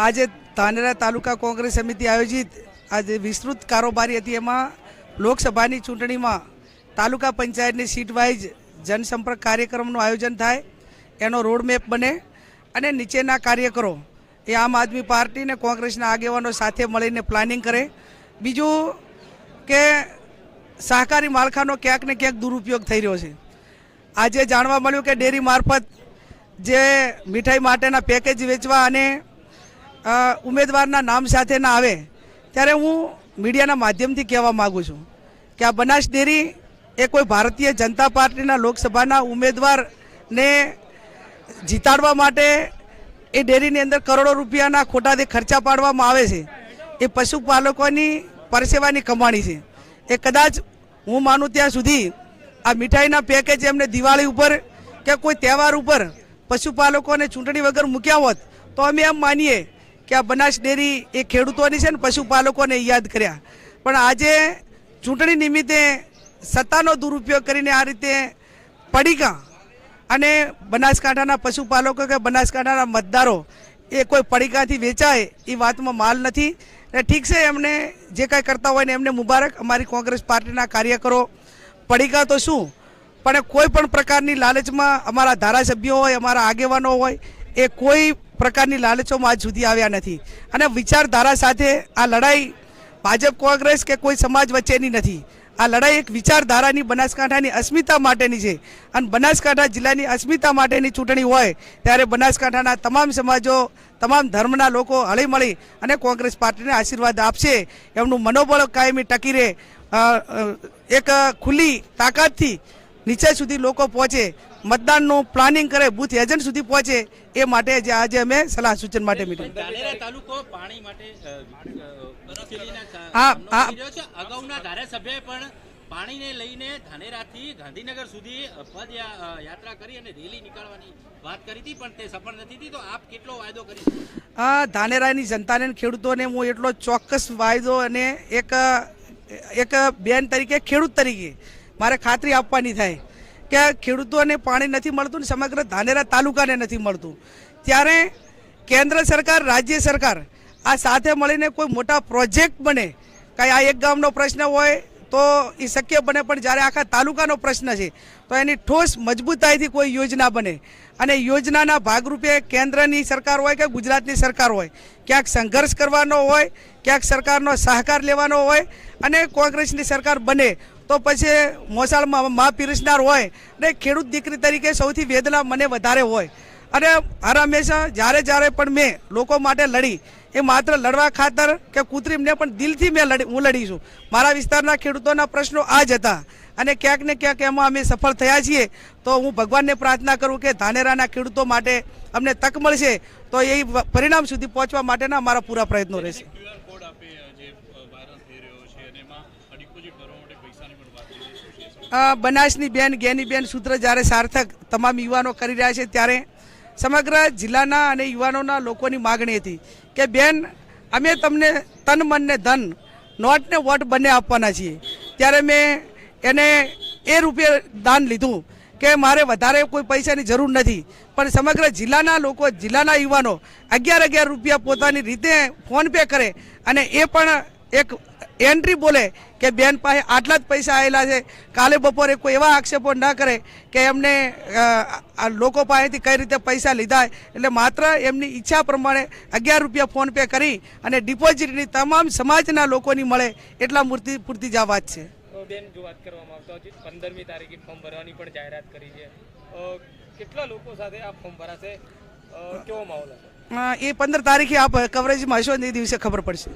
આજે ધાનેરા તાલુકા કોંગ્રેસ સમિતિ આયોજિત આજે વિસ્તૃત કારોબારી હતી. એમાં લોકસભાની ચૂંટણીમાં તાલુકા પંચાયતની સીટ વાઇઝ જનસંપર્ક કાર્યક્રમનું આયોજન થાય, એનો રોડમેપ બને અને નીચેના કાર્યકરો એ આમ આદમી પાર્ટી અને કોંગ્રેસના આગેવાનો સાથે મળીને પ્લાનિંગ કરે. બીજું કે સહકારી માળખાનો ક્યાંક ને ક્યાંક દુરુપયોગ થઈ રહ્યો છે. આજે જાણવા મળ્યું કે ડેરી મારફત જે મીઠાઈ માટેના પેકેજ વેચવા અને ઉમેદવારના નામ સાથે ના આવે, ત્યારે હું મીડિયાના માધ્યમથી કહેવા માગું છું કે આ બનાસ ડેરી એ કોઈ ભારતીય જનતા પાર્ટીના લોકસભાના ઉમેદવારને જીતાડવા માટે એ ડેરીની અંદર કરોડો રૂપિયાના ખોટાથી ખર્ચા પાડવામાં આવે છે. એ પશુપાલકોની પરસેવાની કમાણી છે. એ કદાચ હું માનું ત્યાં સુધી આ મીઠાઈના પેકેજ એમને દિવાળી ઉપર કે કોઈ તહેવાર ઉપર પશુપાલકોને ચૂંટણી વગર મૂક્યા હોત, તો અમે એમ માનીએ કે આ બનાસ ડેરી એ ખેડૂતોની છે ને પશુપાલકોને યાદ કર્યા. પણ આજે ચૂંટણી નિમિત્તે સત્તાનો દુરુપયોગ કરીને આ રીતે પડીકા અને બનાસકાંઠાના પશુપાલકો કે બનાસકાંઠાના મતદારો એ કોઈ પડીકાથી વેચાય એ વાતમાં માલ નથી. ને ઠીક છે, એમને જે કાંઈ કરતા હોય ને એમને મુબારક. અમારી કોંગ્રેસ પાર્ટીના કાર્યકરો પડીકા તો શું? પણ કોઈ પણ પ્રકારની લાલચમાં અમારા ધારાસભ્યો હોય, અમારા આગેવાનો હોય, એ કોઈ પ્રકારની લાલચોમાં આજ સુધી આવ્યા નથી. અને વિચારધારા સાથે આ લડાઈ ભાજપ કોંગ્રેસ કે કોઈ સમાજ વચ્ચેની નથી. આ લડાઈ એક વિચારધારાની બનાસકાંઠાની અસ્મિતા માટેની છે. અને બનાસકાંઠા જિલ્લાની અસ્મિતા માટેની ચૂંટણી હોય ત્યારે બનાસકાંઠાના તમામ સમાજો, તમામ ધર્મના લોકો હળીમળી અને કોંગ્રેસ પાર્ટીને આશીર્વાદ આપશે એમનું મનોબળ કાયમી ટકી રહે એક ખુલ્લી તાકાતથી નીચે સુધી લોકો પહોંચે. મતદાનનું પ્લાનિંગ કરે બૂથ એજન્ટ સુધી પહોંચે એ માટે જે આજે અમે સલાહ સૂચન માટે મીટિંગ હા, હા. અગાઉના પણ પાણીને લઈને ધાનેરાથી ગાંધીનગર સુધી અ, પદ યા- અ, યાત્રા કરી અને રેલી નીકાળવાની વાત કરી હતી પણ તે સફળ નથી થઈ તો આપ કેટલો વાયદો કરી? આ ધાનેરાની જનતાને ખેડૂતોને હું એટલો ચોક્કસ વાયદો અને એક એક બેન તરીકે ખેડૂત તરીકે મારે ખાતરી આપવાની થાય કે ખેડૂતોને પાણી નથી મળતું ને સમગ્ર ધાનેરા તાલુકાને નથી મળતું. ત્યારે કેન્દ્ર સરકાર, રાજ્ય સરકાર આ સાથે મળીને કોઈ મોટા પ્રોજેક્ટ બને, કાંઈ આ એક ગામનો પ્રશ્ન હોય તો એ શક્ય બને, પણ જ્યારે આખા તાલુકાનો પ્રશ્ન છે, તો એની ઠોસ મજબૂતાઈથી કોઈ યોજના બને. અને યોજનાના ભાગરૂપે કેન્દ્રની સરકાર હોય કે ગુજરાતની સરકાર હોય, ક્યાંક સંઘર્ષ કરવાનો હોય, ક્યાંક સરકારનો સહકાર લેવાનો હોય અને કોંગ્રેસની સરકાર બને તો પછી મોસાળમાં મા પીરસનાર હોય ને ખેડૂત દીકરી તરીકે સૌથી વેદના મને વધારે હોય. અને હર હંમેશા જ્યારે જ્યારે પણ મેં લોકો માટે લડી, એ માત્ર લડવા ખાતર કે કૃત્રિમને પણ દિલથી મેં લડી, હું લડી છું. મારા વિસ્તારના ખેડૂતોના પ્રશ્નો આ જ હતા. અને ક્યાંક ને ક્યાંક એમાં અમે સફળ થયા છીએ. તો હું ભગવાનને પ્રાર્થના કરું કે ધાનેરાના ખેડૂતો માટે અમને તક મળશે. તો એ પરિણામ સુધી પહોંચવા માટેના અમારા પૂરા પ્રયત્નો રહેશે ક્યુઆર કોડ આપે જે વાયરલ થઈ રહ્યો છે અને એમાં ડિપોઝિટ ભરવા માટે પૈસાની પણ વાત થઈ રહી છે શું છે અ, બનાસની બેન ગેનીબેન સૂત્ર જ્યારે સાર્થક તમામ યુવાનો કરી રહ્યા છે ત્યારે સમગ્ર જિલ્લાના અને યુવાનોના લોકોની માગણી હતી કે, બેન, અમે તમને તન મનને ધન, નોટ ને વોટ બંને આપવાના છીએ. ત્યારે મેં એને એ રૂપે દાન લીધું કે, મારે વધારે કોઈ પૈસાની જરૂર નથી. પણ સમગ્ર જિલ્લાના લોકો, જિલ્લાના યુવાનો અગિયાર અગિયાર રૂપિયા પોતાની રીતે ફોનપે કરે અને એ પણ એક એન્ટ્રી બોલે કે બેન પાસે આટલા જ પૈસા આવેલા છે. કાલે બપોરે કોઈ એવા આક્ષેપો ન કરે કે એમને આ લોકો પાસેથી કઈ રીતે પૈસા લીધા એટલે માત્ર એમની ઈચ્છા પ્રમાણે અગિયાર રૂપિયા ફોન પે કરી અને ડિપોઝિટની તમામ સમાજના લોકોની મળે એટલા મૂર્તિ પૂરતી જ આ વાત છે. બેન જો વાત કરવામાં આવતો હજી પંદરમી તારીખે ફોર્મ ભરવાની પણ જાહેરાત કરી છે. કેટલા લોકો સાથે આ ફોર્મ ભરાશે? કેવો માહોલ હશે? એ પંદર તારીખે આપ કવરેજમાં હશો ને એ દિવસે ખબર પડશે.